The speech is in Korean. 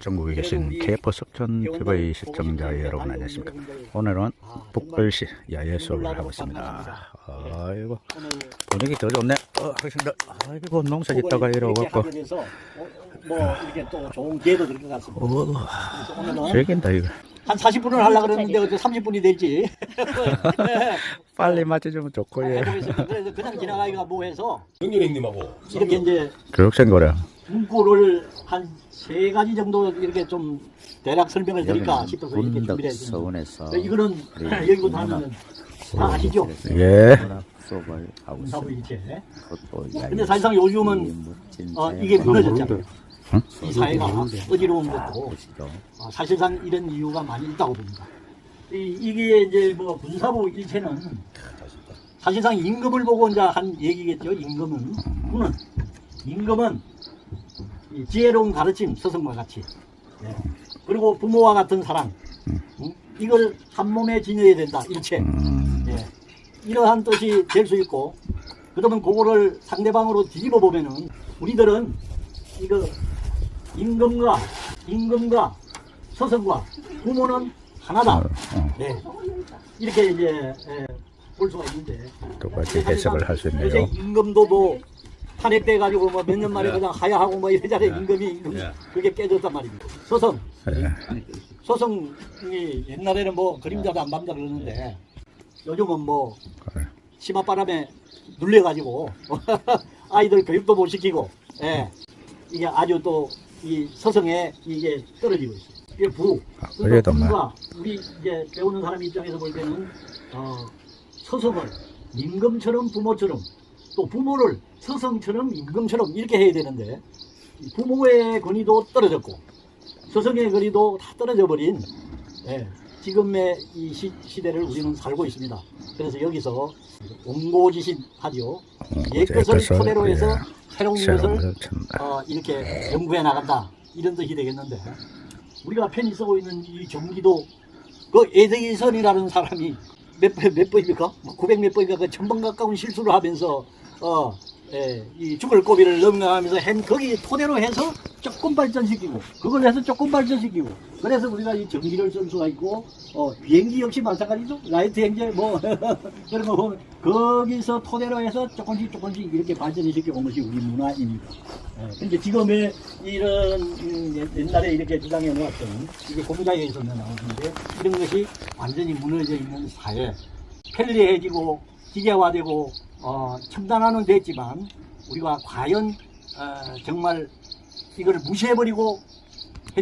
전국에 계신 K4 석천 TV 시청자 여러분 안녕하십니까? 오늘은 북벌시 야외 수업을 하고 있습니다. 아이고 분위기 더 좋네. 어, 하신다. 아이고 농사 짓다가 이러고. 어, 뭐 이렇게 또 좋은 기회도 될것 같습니다. 어, 즐긴다 이거. 한 40분을 하려고 그랬는데 어제 30분이 될지. 빨리 맞춰주면 좋고 예. 그래서 그래서 그냥 지나가기가 뭐해서 영렬 형님하고 이렇게 이제 교육생 거래 문구를 한 세 가지 정도 이렇게 좀 대략 설명을 드릴까 싶어서 이렇게 준비를 했습니다. 서원에서 이거는 여기부터 하면은 다 아시죠? 예 하고 문사부 있습니다. 일체. 근데 사실상 요즘은 어, 이게 무너졌잖아요. 이 사회가 어지러운 것도. 아, 사실상 이런 이유가 많이 있다고 봅니다. 이, 이게 이제 뭐 군사부 일체는 사실상 임금을 보고 이제 한 얘기겠죠. 임금은 군은 임금은 이 지혜로운 가르침 서성과 같이 예. 그리고 부모와 같은 사랑 응? 이걸 한 몸에 지녀야 된다 일체 음, 예. 이러한 뜻이 될 수 있고 그러면 그거를 상대방으로 뒤집어 보면은 우리들은 이거 임금과 임금과 서성과 부모는 하나다. 어, 어, 네. 이렇게 이제 예, 볼 수가 있는데 똑같이 해석을 할 수 있네요 임금도 뭐 판에 빼가지고 뭐 몇 년 만에 그냥 하야하고 뭐 이러잖아요. 임금이 임금 예. 그게 깨졌단 말입니다. 서성 예. 서성이 옛날에는 뭐 그림자도 안 밤다 그러는데 요즘은 뭐 그래. 치맛바람에 눌려가지고 아이들 교육도 못 시키고 예. 이게 아주 또 이 서성에 이게 떨어지고 있어요. 이게 부. 아, 그래도 뭐. 부가 우리 이제 배우는 사람 입장에서 볼 때는 어, 서성을 임금처럼 부모처럼 또 부모를 서성처럼 임금처럼 이렇게 해야 되는데 이 부모의 권위도 떨어졌고 서성의 권위도 다 떨어져 버린 예, 지금의 이 시, 시대를 우리는 살고 있습니다. 그래서 여기서 옹고지신 하죠. 옛 것을 옛것을, 토대로 해서 예, 새로운 것을. 어, 이렇게 연구해 나간다 이런 뜻이 되겠는데 우리가 편히 쓰고 있는 이 경기도 그 에데이선이라는 사람이 몇, 번- 몇 번입니까? 900 몇 번인가 그 천번 가까운 실수를 하면서 어, 예, 이 죽을 고비를 넘나가면서 한 거기 토대로 해서 조금 발전시키고 그걸 해서 조금 발전시키고 그래서 우리가 이 전기를 쓸 수가 있고 어, 비행기 역시 마찬가지죠 라이트 행제 뭐 그런 거 보면 거기서 토대로 해서 조금씩 조금씩 이렇게 발전시켜 온 것이 우리 문화입니다. 예, 근데 지금의 이런 음, 옛- 옛날에 이렇게 주장해 놓았던 이게 고무장에서 나오는데 이런 것이 완전히 무너져 있는 사회 편리해지고 기계화되고 어, 첨단화는 됐지만 우리가 과연 어, 정말 이걸 무시해버리고